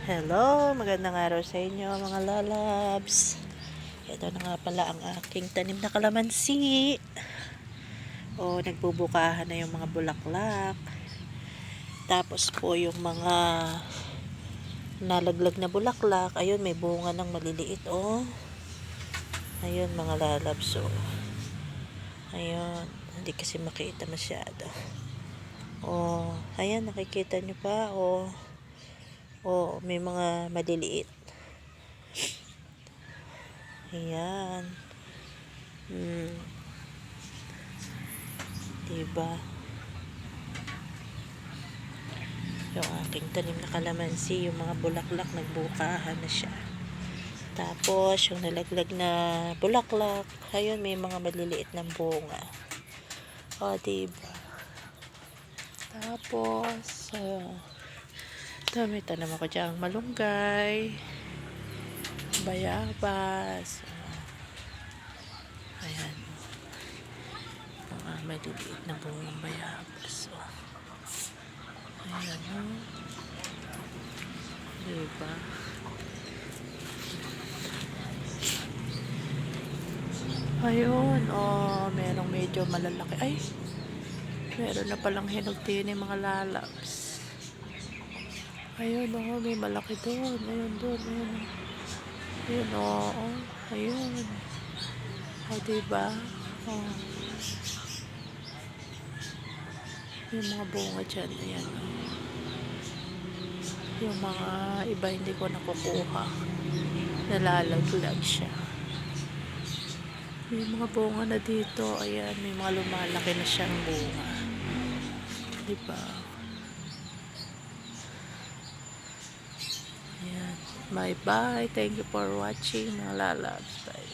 Hello, magandang araw sa inyo mga lalabs. Ito na nga pala ang aking tanim na kalamansi. O, nagbubukahan na yung mga bulaklak. Tapos po yung mga nalaglag na bulaklak. Ayun, may bunga ng maliliit. Oh. Ayun, mga lalabs. Oh. Ayun, hindi kasi makita masyado. Oh, ayan, nakikita nyo pa. Oh. Oh, may mga maliliit. Ayan. Hmm. Diba? Yung aking tanim na kalamansi, yung mga bulaklak, nagbukahan na siya. Tapos, yung nalaglag na bulaklak, ayun, may mga maliliit ng bunga. O, diba? Tapos, uh, ito, may tanam ako dyan. Malunggay. Bayabas. Ayan. Mga maliliit na bungang bayabas. Oh. Ayan. Oh. Diba? Ayun. Oh, merong medyo malalaki. Ay! Meron na palang hinog din yung mga lalabs. Ayun, oh, may malaki doon. Ayun, doon, ayun. Ayun, oo. Oh, ayun. O, oh, diba? Oh. Yung mga bunga dyan, ayan. oh. Yung mga iba hindi ko nakukuha. Nalalaglag siya. May mga bunga na dito. Ayan, may mga lumalaki na siyang bunga. Diba? Ayan. Bye-bye. Thank you for watching, mga. Bye.